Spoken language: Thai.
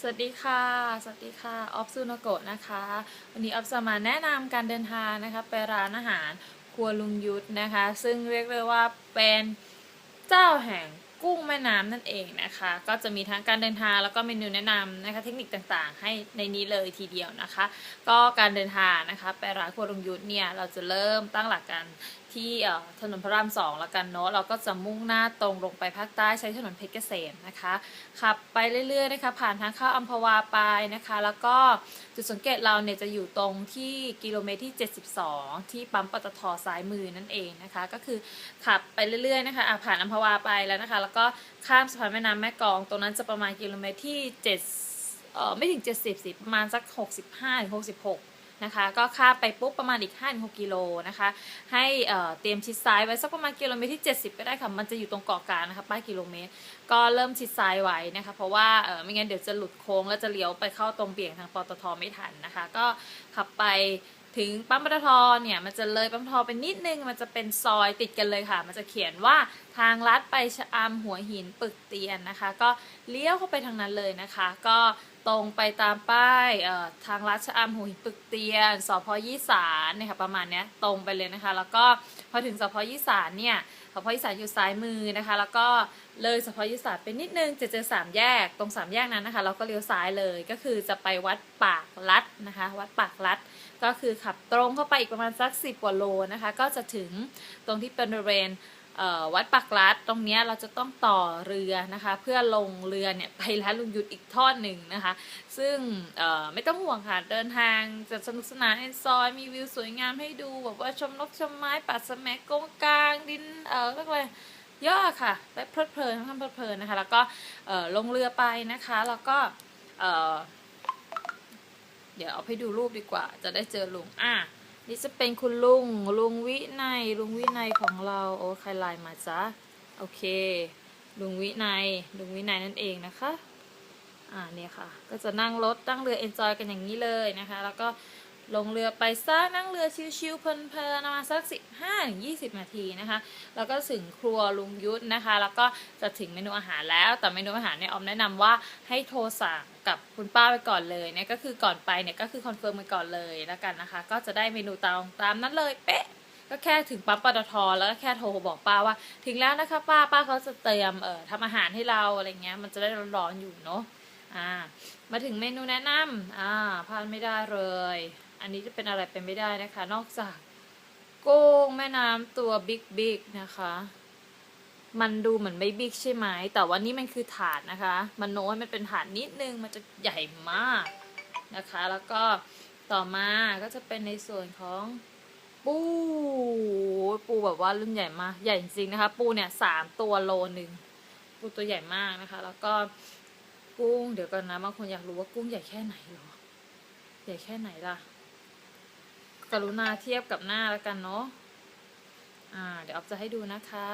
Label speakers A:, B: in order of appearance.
A: สวัสดีค่ะ สวัสดีค่ะ ออฟซูโนโกะนะคะ วันนี้ออฟจะมาแนะนำการเดินทางนะคะ ไปร้านอาหารครัวลุงยุทธนะคะ ซึ่งเรียกได้ว่าเป็นเจ้าแห่ง กุ้งแม่น้ำนั่นเองนะคะ ก็จะมีทั้งการเดินทางแล้วก็เมนูแนะนำนะคะ เทคนิคต่างๆ ให้ในนี้เลยทีเดียวนะคะ ก็การเดินทางนะคะไปร้านครัวลุงยุทธเนี่ยเราจะเริ่มตั้งหลักกันที่ถนนพระรามสองแล้วกันเนาะเราก็จะมุ่งหน้าตรงลงไปภาคใต้ใช้ถนนเพชรเกษมนะคะขับไปเรื่อยๆนะคะผ่านทางเข้าอัมพวาไปนะคะ แล้วก็จุดสังเกตเราเนี่ยจะอยู่ตรงที่กิโลเมตรที่ 72 ที่ปั๊มปตทซ้ายมือนั่นเองนะคะ ก็คือขับไปเรื่อยๆนะคะผ่านอัมพวาไปแล้วนะคะแล้วก็ข้ามสะพานแม่น้ำแม่กลอง ตรงนั้นจะประมาณกิโลเมตรที่7เอ่อไม่ถึง 70สิประมาณสัก 65-66 นะคะ ก็ข้ามไปปุ๊บประมาณอีก5-6กิโลนะคะ ให้เอ่อเตรียมชิดซ้ายไว้สักประมาณกิโลเมตรที่ 70 ก็ได้ค่ะ มันจะอยู่ตรงเกาะกลางนะคะป้ายกิโลเมตร ก็เริ่มชิดซ้ายไว้นะคะ เพราะว่าเออไม่งั้นเดี๋ยวจะหลุดโค้งแล้วจะเลี้ยวไปเข้าตรงเบี่ยงทางปตทไม่ทันนะคะ ก็ขับไป ถึงปั๊มปตทเนี่ยมันจะเลยปั๊มปตทไปนิดนึง มันจะเป็นซอยติดกันเลยค่ะ มันจะเขียนว่าทางลัดไปชะอำหัวหินปึกเตียนนะคะ ก็เลี้ยวเข้าไปทางนั้นเลยนะคะ ก็ ตรงไปตามป้ายทางลัชะอำหัวหินปึกเตียนสพยี่สารนี่ยค่ะประมาณเนี้ยตรงไปเลยนะคะ แล้วก็พอถึงสพยี่สารเนี่ยสพยี่สารอยู่ซ้ายมือนะคะ แล้วก็เลยสพยี่สารไปนิดนึงจะเจอสามแยกตรงสามแยกนั้นนะคะ เราก็เลี้ยวซ้ายเลยก็คือจะไปวัดปากลัดนะคะ วัดปากลัดก็คือขับตรงเข้าไปอีกประมาณสักสิบกว่าโลนะคะ ก็จะถึงตรงที่เป็นบริเวณ วัดปักลัดตรงนี้เราจะต้องต่อเรือนะคะ เพื่อลงเรือเนี่ยไปร้านลุงยุทธอีกทอดหนึ่งนะคะ ซึ่งไม่ต้องห่วงค่ะเดินทางจะสนุกสนานเอนซอยมีวิวสวยงามให้ดูแบบว่าชมนกชมไม้ป่าสะแมกงกลางดินเออก็เลยเยอะค่ะไปเพลิดเพลินทั้งเพลิดเพลินนะคะ แล้วก็ลงเรือไปนะคะ แล้วก็เอ่อเดี๋ยวเอาให้ดูรูปดีกว่า จะได้เจอลุงอะ นี่จะเป็นคุณลุง ลุงวินัย ลุงวินัยของเรา โอ้ใครไลน์มาจ๊ะโอเค ลุงวินัย ลุงวินัยนั่นเองนะคะ อ่าเนี่ยค่ะ ก็จะนั่งรถตั้งเรือเอนจอยกันอย่างนี้เลยนะคะ แล้วก็ ลงเรือไปซักนั่งเรือชิวๆเพลินๆประมาณสักสิบห้าถึงยี่สิบนาทีนะคะ แล้วก็ถึงครัวลุงยุทธนะคะ แล้วก็จะถึงเมนูอาหารแล้ว แต่เมนูอาหารเนี่ยออมแนะนำว่าให้โทรสั่งกับคุณป้าไปก่อนเลยเนี่ยก็คือก่อนไปเนี่ยก็คือคอนเฟิร์มไปก่อนเลยแล้วกันนะคะ ก็จะได้เมนูตามตามนั้นเลยเป๊ะก็แค่ถึงปั๊มปตทแล้วก็แค่โทรบอกป้าว่า ถึงแล้วนะคะป้าป้าเขาจะเตรียมเอ่อทำอาหารให้เราอะไรเงี้ยมันจะได้ร้อนๆอยู่เนาะอ่ามาถึงเมนูแนะนำอ่าพลาดไม่ได้เลย อันนี้จะเป็นอะไรเป็นไม่ได้นะคะ นอกจากกุ้งแม่น้ำตัวบิ๊กบิ๊กนะคะ มันดูเหมือนไม่บิ๊กใช่ไหม แต่ว่านี่มันคือถาดนะคะ มันโน้ยมันเป็นถาดนิดนึง มันจะใหญ่มากนะคะ แล้วก็ต่อมาก็จะเป็นในส่วนของปูปูแบบว่ารุ่นใหญ่มาก ใหญ่จริงๆนะคะ ปูเนี่ยสามตัวโลหนึ่งปูตัวใหญ่มากนะคะ แล้วก็กุ้ง เดี๋ยวก่อนนะบางคนอยากรู้ว่ากุ้งใหญ่แค่ไหนหรอ ใหญ่แค่ไหนล่ะ กรุณาเทียบกับหน้าแล้วกันเนาะอ่า เดี๋ยวออฟจะให้ดูนะคะ